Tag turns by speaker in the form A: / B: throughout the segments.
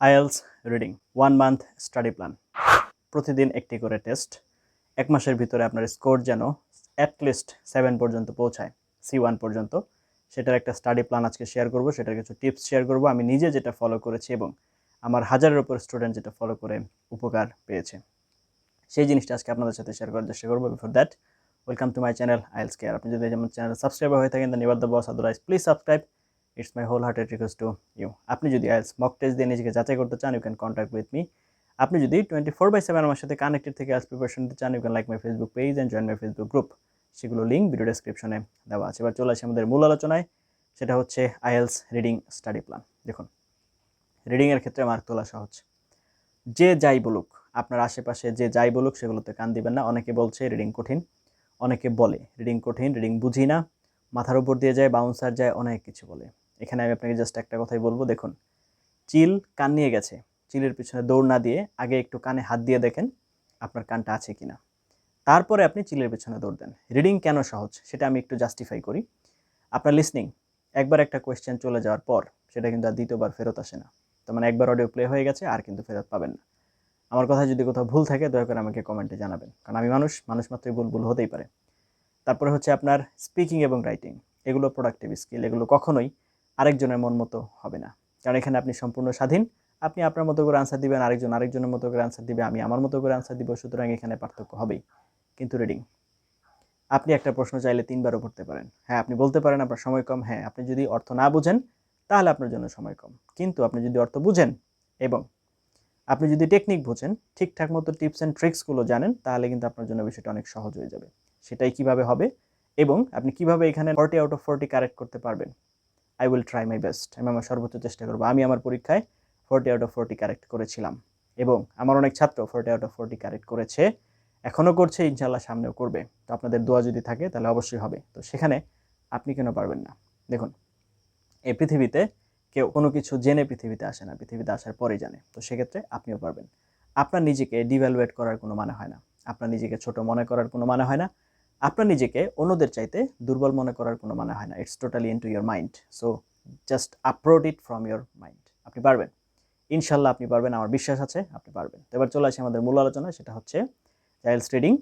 A: IELTS reading one month study plan প্রতিদিন একটি করে টেস্ট এক মাসের ভিতরে আপনার স্কোর যেন অ্যাটলিস্ট সেভেন পর্যন্ত পৌঁছায় সি ওয়ান পর্যন্ত। সেটার একটা স্টাডি প্ল্যান আজকে শেয়ার করব, সেটার কিছু টিপস শেয়ার করব। আমি নিজে যেটা ফলো করেছি এবং আমার হাজারের উপর স্টুডেন্ট যেটা ফলো করে উপকার পেয়েছে। সেই জিনিসটা আজকে আপনাদের সাথে শেয়ার করার চেষ্টা করব। Before that welcome to my channel IELTS care আপনি যদি আমার চ্যানেল সাবস্ক্রাইব হয়ে থাকেন then your the boss otherwise please subscribe it's my wholehearted request to you আপনি যদি আইএলস মক টেস্ট দিয়ে নিজেকে যাচাই করতে চান you can contact with me আপনি যদি টোয়েন্টি ফোর বাই সেভেন আমার সাথে কানেক্টেড থেকে আইএলস প্রিপারেশন নিতে চান you can like my Facebook page and join my Facebook group সেগুলো লিঙ্ক ভিডিও ডেসক্রিপশনে দেওয়া আছে। এবার চলে আসি আমাদের মূল আলোচনায়। সেটা হচ্ছে আইএলস রিডিং স্টাডি প্ল্যান। দেখুন রিডিংয়ের ক্ষেত্রে মার্ক তোলা সহজ। যে যাই বলুক, আপনার আশেপাশে যে যাই বলুক, সেগুলোতে কান দিবেন না। অনেকে বলছে রিডিং কঠিন, অনেকে বলে রিডিং কঠিন, রিডিং বুঝি না, মাথার উপর দিয়ে যায় বাউন্সার যায়, অনেক কিছু বলে। এখানে আমি আপনাকে জাস্ট একটা কথাই বলব, দেখুন, চিল কান নিয়ে গেছে। চিলের পিছনে দৌড় না দিয়ে আগে একটু কানে হাত দিয়ে দেখেন আপনার কানটা আছে কি না তারপরে আপনি চিলের পিছনে দৌড় দেন। রিডিং কেন সহজ সেটা আমি একটু জাস্টিফাই করি। আপনার লিসনিং একবার একটা কোয়েশ্চেন চলে যাওয়ার পর সেটা কিন্তু আর দ্বিতীয়বার ফেরত আসে না। তার মানে একবার অডিও প্লে হয়ে গেছে, আর কিন্তু ফেরত পাবেন না। আমার কথা যদি কোথাও ভুল থাকে, দয়া করে আমাকে কমেন্টে জানাবেন। কারণ আমি মানুষ মানুষ মাত্রই ভুল ভুল হতেই পারে। তারপরে হচ্ছে আপনার স্পিকিং এবং রাইটিং এগুলো প্রোডাক্টিভ স্কিল এগুলো কখনোই আরেকজনের মন মতো হবে না। কারণ এখানে আপনি সম্পূর্ণ স্বাধীন। আপনি আপনার মতো করে আনসার দিবেন, আরেকজন আরেকজনের মতো করে আনসার দিবে, আমি আমার মতো করে আনসার দিব, সুতরাং এখানে পার্থক্য হবেই। কিন্তু রিডিং আপনি একটা প্রশ্ন চাইলে তিনবারও করতে পারেন। হ্যাঁ আপনি বলতে পারেন আপনার সময় কম। হ্যাঁ আপনি যদি অর্থ না বুঝেন, তাহলে আপনার জন্য সময় কম। কিন্তু আপনি যদি অর্থ বুঝেন এবং আপনি যদি টেকনিক বুঝেন, ঠিকঠাক মতো টিপস অ্যান্ড ট্রিক্সগুলো জানেন, তাহলে কিন্তু আপনার জন্য বিষয়টা অনেক সহজ হয়ে যাবে। সেটাই কীভাবে হবে এবং আপনি কীভাবে এখানে forty out of forty correct করতে পারবেন I will try my best আমি আমার সর্বোচ্চ চেষ্টা করব। আমি আমার পরীক্ষায় forty out of forty correct করেছিলাম। এবং আমার অনেক ছাত্র forty out of forty correct করেছে। এখনও করছে ইনশাল্লাহ সামনেও করবে। তো আপনাদের দোয়া যদি থাকে, তাহলে অবশ্যই হবে। তো সেখানে আপনি কেন পারবেন না? দেখুন, এই পৃথিবীতে কেউ কোনো কিছু জেনে পৃথিবীতে আসে না, পৃথিবীতে আসার পরেই জানে। তো সেক্ষেত্রে আপনিও পারবেন। আপনার নিজেকে ডিভ্যালুয়েট করার কোনো মানে হয় না। আপনার নিজেকে ছোট মনে করার কোনো মানে হয় না। আপনার নিজেকে অন্যদের চাইতে দুর্বল মনে করার কোনো মানে হয় না। It's totally into your mind so just uproot it from your mind আপনি পারবেন। ইনশাল্লাহ আপনি পারবেন। আমার বিশ্বাস আছে, আপনি পারবেন। তো এবার চলে আসি আমাদের মূল আলোচনা, সেটা হচ্ছে চাইল্ডস ট্রেডিং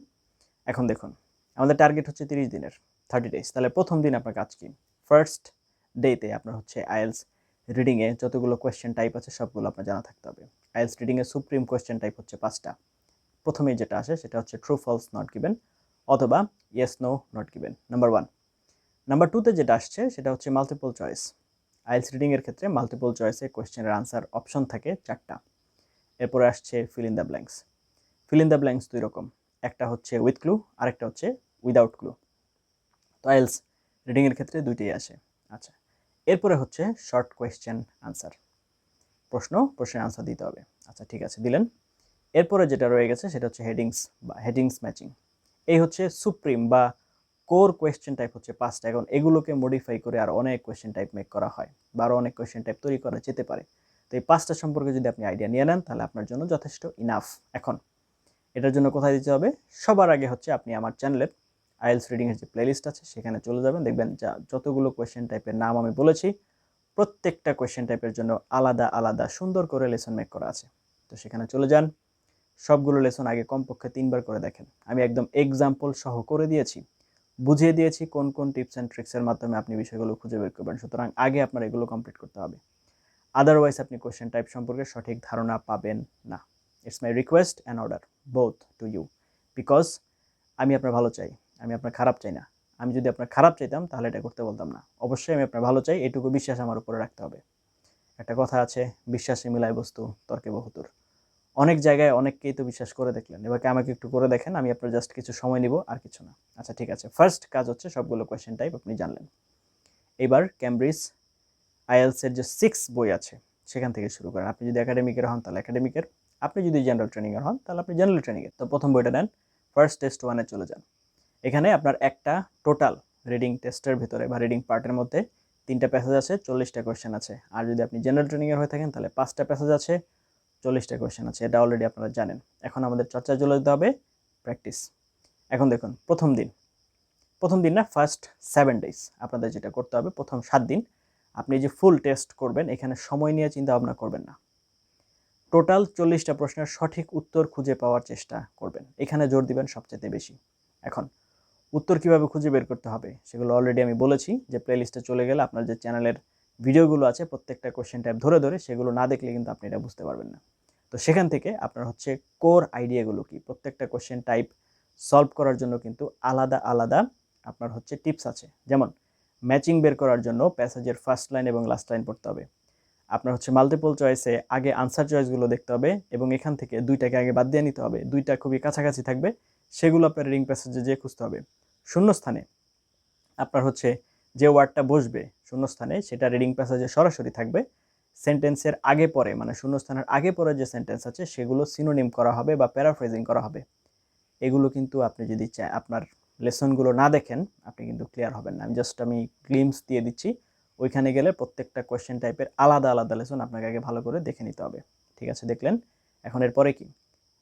A: এখন দেখুন, আমাদের টার্গেট হচ্ছে তিরিশ দিনের থার্টি ডেজ তাহলে প্রথম দিন আপনার কাজ কি? ফার্স্ট ডেতে আপনার হচ্ছে আইএলস রিডিংয়ে যতগুলো কোয়েশ্চেন টাইপ আছে, সবগুলো আপনার জানা থাকতে হবে। আইএলস রিডিংয়ে সুপ্রিম কোয়েশ্চেন টাইপ হচ্ছে পাঁচটা। প্রথমেই যেটা আসে, সেটা হচ্ছে ট্রু ফলস নট গিভেন অথবা yes no not given number one number টুতে যেটা আসছে, সেটা হচ্ছে মাল্টিপল চয়েস আইএলস রিডিংয়ের ক্ষেত্রে মাল্টিপল চয়েসে কোয়েশ্চেনের আনসার অপশন থাকে চারটা। এরপরে আসছে fill in the blanks fill in the blanks দুই রকম। একটা হচ্ছে উইথ ক্লু আরেকটা হচ্ছে উইদাউট ক্লু তো আইএলস রিডিংয়ের ক্ষেত্রে দুইটাই আসে। আচ্ছা এরপরে হচ্ছে শর্ট কোয়েশ্চেন আনসার প্রশ্ন, প্রশ্নের আনসার দিতে হবে। আচ্ছা ঠিক আছে, দিলেন। এরপরে যেটা রয়ে গেছে, সেটা হচ্ছে হেডিংস বা হেডিংস ম্যাচিং এই হচ্ছে সুপ্রিম বা কোর কোয়েশ্চেন টাইপ হচ্ছে পাঁচটা। এখন এগুলোকে মডিফাই করে আর অনেক কোয়েশ্চেন টাইপ মেক করা হয় বা আরও অনেক কোয়েশ্চেন টাইপ তৈরি করা যেতে পারে। তো এই পাঁচটা সম্পর্কে যদি আপনি আইডিয়া নিয়ে নেন, তাহলে আপনার জন্য যথেষ্ট ইনাফ এখন এটার জন্য কোথায় দিতে হবে? সবার আগে হচ্ছে আপনি আমার চ্যানেলের আইএলস রিডিংয়ের যে প্লেলিস্ট আছে, সেখানে চলে যাবেন। দেখবেন যা যতগুলো কোয়েশ্চেন টাইপের নাম আমি বলেছি, প্রত্যেকটা কোয়েশ্চেন টাইপের জন্য আলাদা আলাদা সুন্দর করে লেসন মেক করা আছে। তো সেখানে চলে যান। সবগুলো লেসন আগে কমপক্ষে তিনবার করে দেখেন। আমি একদম এক্সাম্পল সহ করে দিয়েছি। বুঝিয়ে দিয়েছি কোন কোন টিপস অ্যান্ড ট্রিক্সের মাধ্যমে আপনি বিষয়গুলো খুঁজে বের করবেন। সুতরাং আগে আপনার এগুলো কমপ্লিট করতে হবে। আদারওয়াইজ আপনি কোয়েশ্চেন টাইপ সম্পর্কে সঠিক ধারণা পাবেন না। It's my request and order both to you because আমি আপনার ভালো চাই, আমি আপনার খারাপ চাই না। আমি যদি আপনার খারাপ চাইতাম, তাহলে এটা করতে বলতাম না। অবশ্যই আমি আপনার ভালো চাই, এটুকু বিশ্বাস আমার উপরে রাখতে হবে। একটা কথা আছে, বিশ্বাসে মিলাই বস্তু, তর্কে বহুতুর অনেক জায়গায় অনেককেই তো বিশ্বাস করে দেখলেন। এবার আমাকে একটু করে দেখেন, আমি আপনার জাস্ট কিছু সময় নিব, আর কিছু না। আচ্ছা ঠিক আছে। ফার্স্ট কাজ হচ্ছে সবগুলো কোয়েশ্চেন টাইপ আপনি জানলেন। এবার ক্যামব্রিজ আইএলসের যে সিক্স বই আছে, সেখান থেকে শুরু করেন। আপনি যদি একাডেমিকের হন, তাহলে একাডেমিকের আপনি যদি জেনারেল ট্রেনিংয়ের হন, তাহলে আপনি জেনারেল ট্রেনিংয়ের তো প্রথম বইটা নেন ফার্স্ট টেস্ট ওয়ানে চলে যান। এখানে আপনার একটা টোটাল রিডিং টেস্টের ভিতরে বা রিডিং পার্টের মধ্যে তিনটা প্যাসেজ আছে, চল্লিশটা কোয়েশ্চেন আছে। আর যদি আপনি জেনারেল ট্রেনিংয়ের হয়ে থাকেন, তাহলে পাঁচটা প্যাসেজ আছে চল্লিশটা কোয়েশ্চেন আছে, এটা অলরেডি আপনারা জানেন। এখন আমাদের চর্চায় চলে যেতে হবে প্র্যাকটিস এখন দেখুন, প্রথম দিন। প্রথম দিন না ফার্স্ট সেভেন ডেজ আপনাদের যেটা করতে হবে, প্রথম সাত দিন আপনি যে ফুল টেস্ট করবেন, এখানে সময় নিয়ে চিন্তা ভাবনা করবেন না। টোটাল চল্লিশটা প্রশ্নের সঠিক উত্তর খুঁজে পাওয়ার চেষ্টা করবেন। এখানে জোর দিবেন সবচেয়ে বেশি। এখন, উত্তর কীভাবে খুঁজে বের করতে হবে, সেগুলো অলরেডি আমি বলেছি যে প্লেলিস্টে চলে গেলে আপনার যে চ্যানেলের ভিডিওগুলো আছে, প্রত্যেকটা কোয়েশ্চেন টাইপ ধরে ধরে, সেগুলো না দেখলে কিন্তু আপনি এটা বুঝতে পারবেন না। তো সেখান থেকে আপনার হচ্ছে কোর আইডিয়াগুলো কি? প্রত্যেকটা কোশ্চেন টাইপ সলভ করার জন্য কিন্তু আলাদা আলাদা আপনার হচ্ছে টিপস আছে। যেমন ম্যাচিং বের করার জন্য প্যাসেজের ফার্স্ট লাইন এবং লাস্ট লাইন পড়তে হবে। আপনার হচ্ছে মাল্টিপল চয়েসে আগে আনসার চয়েসগুলো দেখতে হবে এবং এখান থেকে দুইটাকে আগে বাদ দিয়ে নিতে হবে। দুইটা খুবই কাছাকাছি থাকবে, সেগুলো আপনার রিডিং প্যাসেজে যেয়ে খুঁজতে হবে। শূন্যস্থানে আপনার হচ্ছে যে ওয়ার্ডটা বসবে শূন্যস্থানে, সেটা রিডিং প্যাসেজে সরাসরি থাকবে। সেন্টেন্সের আগে পরে মানে শূন্যস্থানের আগে পরে যে সেন্টেন্স আছে, সেগুলো সিনোনিম করা হবে বা প্যারাফ্রেজিং করা হবে। এগুলো কিন্তু আপনি যদি চায় আপনার লেসনগুলো না দেখেন, আপনি কিন্তু ক্লিয়ার হবেন না। আমি জাস্ট আমি গ্লিমস দিয়ে দিচ্ছি। ওইখানে গেলে প্রত্যেকটা কোয়েশ্চেন টাইপের আলাদা আলাদা লেসন আপনাকে আগে ভালো করে দেখে নিতে হবে। ঠিক আছে, দেখলেন? এখন এরপরে কি?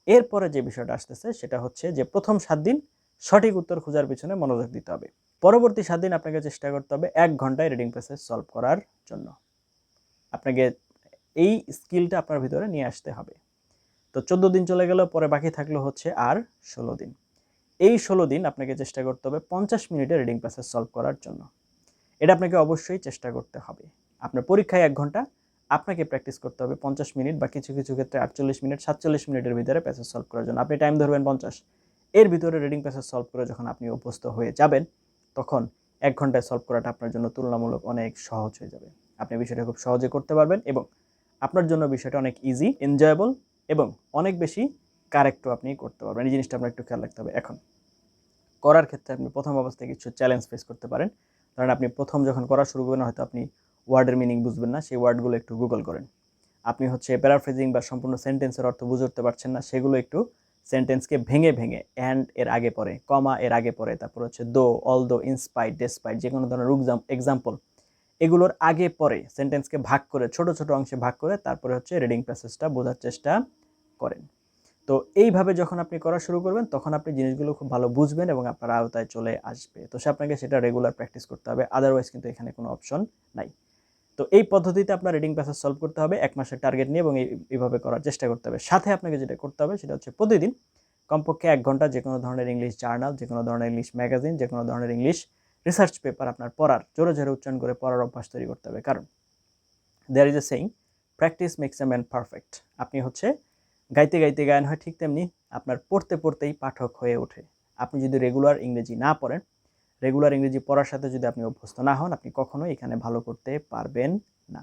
A: এরপরে যে বিষয়টা আসতেছে, সেটা হচ্ছে যে প্রথম সাত দিন সঠিক উত্তর খোঁজার পিছনে মনোযোগ দিতে হবে। পরবর্তী সাত দিন আপনাকে চেষ্টা করতে হবে এক ঘন্টায় রিডিং প্যাসেজ সলভ করার জন্য। আপনাকে এই স্কিলটা আপনার ভিতরে নিয়ে আসতে হবে। তো চোদ্দ দিন চলে গেল, পরে বাকি থাকল হচ্ছে আর ষোলো দিন। এই ষোলো দিন আপনাকে চেষ্টা করতে হবে পঞ্চাশ মিনিটে রিডিং প্যাসেজ সলভ করার জন্য। এটা আপনাকে অবশ্যই চেষ্টা করতে হবে। আপনার পরীক্ষায় এক ঘণ্টা, আপনাকে প্র্যাকটিস করতে হবে পঞ্চাশ মিনিট বা কিছু কিছু ক্ষেত্রে আটচল্লিশ মিনিট, সাতচল্লিশ মিনিটের ভিতরে প্যাসেজ সলভ করার জন্য। আপনি টাইম ধরবেন পঞ্চাশ। এর ভিতরে রিডিং প্যাসেজ সলভ করে যখন আপনি অভ্যস্ত হয়ে যাবেন তখন এক ঘন্টায় সলভ করাটা আপনার জন্য তুলনামূলক অনেক সহজ হয়ে যাবে। আপনি বিষয়টা খুব সহজে করতে পারবেন এবং আপনার জন্য বিষয়টা অনেক ইজি এনজয়েবল এবং অনেক বেশি কারেক্টও আপনি করতে পারবেন। এই জিনিসটা আপনার একটু খেয়াল রাখতে হবে। এখন করার ক্ষেত্রে আপনি প্রথম অবস্থায় কিছু চ্যালেঞ্জ ফেস করতে পারেন। কারণ আপনি প্রথম যখন করা শুরু করবেন, হয়তো আপনি ওয়ার্ডের মিনিং বুঝবেন না, সেই ওয়ার্ডগুলো একটু গুগল করেন। আপনি হচ্ছে প্যারাফ্রেজিং বা সম্পূর্ণ সেন্টেন্সের অর্থ বুঝতে পারছেন না, সেগুলো একটু সেন্টেন্সকে ভেঙে ভেঙে অ্যান্ড এর আগে পরে কমা এর আগে পরে তারপর হচ্ছে দো অল দো ইনস্পাইট ডেসপাইট যে কোনো ধরনের এক্সাম্পল এগুলোর আগে পরে সেন্টেন্সকে ভাগ করে, ছোট ছোট অংশে ভাগ করে, তারপরে হচ্ছে রিডিং প্যাসেজটা বোঝার চেষ্টা করেন। তো এইভাবে যখন আপনি করা শুরু করবেন, তখন আপনি জিনিসগুলো খুব ভালো বুঝবেন এবং আপনার আওতায় চলে আসবে। তো সে আপনাকে সেটা রেগুলার প্র্যাকটিস করতে হবে আদারওয়াইজ কিন্তু এখানে কোনো অপশন নাই। তো এই পদ্ধতিতে আপনার রিডিং প্যাসেজ সলভ করতে হবে, এক মাসের টার্গেট নিয়ে এবং এইভাবে করার চেষ্টা করতে হবে। সাথে আপনাকে যেটা করতে হবে সেটা হচ্ছে প্রতিদিন কমপক্ষে এক ঘণ্টা যে কোনো ধরনের ইংলিশ জার্নাল যে কোনো ধরনের ইংলিশ ম্যাগাজিন যে কোনো ধরনের ইংলিশ রিসার্চ পেপার আপনার পড়ার জোরে জোরে উচ্চারণ করে পড়ার অভ্যাস তৈরি করতে হবে। কারণ there is a saying practice makes a man perfect আপনি হচ্ছে গাইতে গাইতে গায়ন হয় ঠিক তেমনি আপনার পড়তে পড়তেই পাঠক হয়ে ওঠে। আপনি যদি রেগুলার ইংরেজি না পড়েন রেগুলার ইংরেজি পড়ার সাথে যদি আপনি অভ্যস্ত না হন, আপনি কখনোই এখানে ভালো করতে পারবেন না।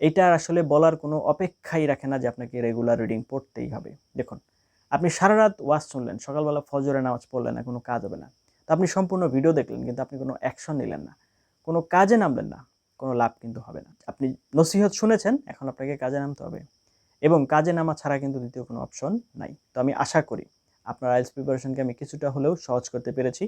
A: এটা আসলে বলার কোনো অপেক্ষাই রাখে না যে আপনাকে রেগুলার রিডিং পড়তেই হবে। দেখুন, আপনি সারা রাত ওয়াজ শুনলেন, সকালবেলা ফজরে নামাজ পড়লেন না, কোনো কাজ হবে না। তো আপনি সম্পূর্ণ ভিডিও দেখলেন, কিন্তু আপনি কোনো অ্যাকশন নিলেন না। কোনো কাজে নামলেন না, কোনো লাভ কিন্তু হবে না। আপনি নসিহত শুনেছেন, এখন আপনাকে কাজে নামতে হবে। এবং কাজে নামা ছাড়া কিন্তু দ্বিতীয় কোনো অপশন নাই। তো আমি আশা করি, আপনার আইএলস প্রিপারেশনকে আমি কিছুটা হলেও সহজ করতে পেরেছি।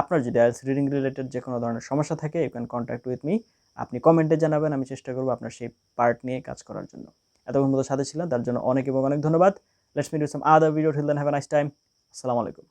A: আপনার যদি আইএলস রিডিং রিলেটেড যে কোনো ধরনের সমস্যা থাকে you can contact with me আপনি কমেন্টে জানাবেন, আমি চেষ্টা করব আপনার সেই পার্ট নিয়ে কাজ করার জন্য। এতক্ষণ মতো সাথে ছিলাম, তার জন্য অনেক এবং অনেক ধন্যবাদ। Let's me do some other video till then have a nice time আসসালামু আলাইকুম।